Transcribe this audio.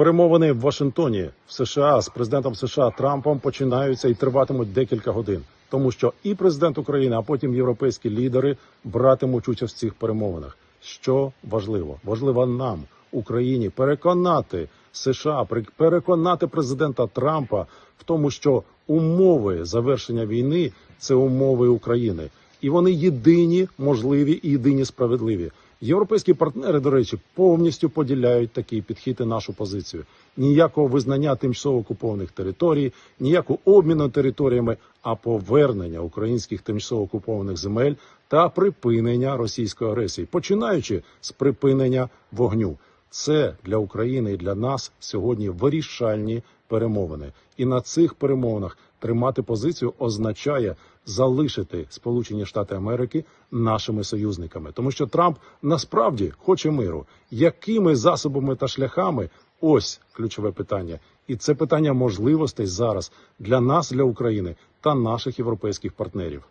Перемовини в Вашингтоні в США з президентом США Трампом починаються і триватимуть декілька годин, тому що і президент України, а потім європейські лідери братимуть участь в цих перемовинах. Що важливо? Важливо нам, Україні, переконати США, переконати президента Трампа в тому, що умови завершення війни це умови України, і вони єдині, можливі і єдині справедливі. Європейські партнери, до речі, повністю поділяють такий підхід і нашу позицію. Ніякого визнання тимчасово окупованих територій, ніякого обміну територіями, а повернення українських тимчасово окупованих земель та припинення російської агресії, починаючи з припинення вогню. Це для України і для нас сьогодні вирішальні перемовини. І на цих перемовинах тримати позицію означає залишити Сполучені Штати Америки нашими союзниками, тому що Трамп насправді хоче миру. Якими засобами та шляхами? Ось ключове питання, і це питання можливостей зараз для нас, для України та наших європейських партнерів.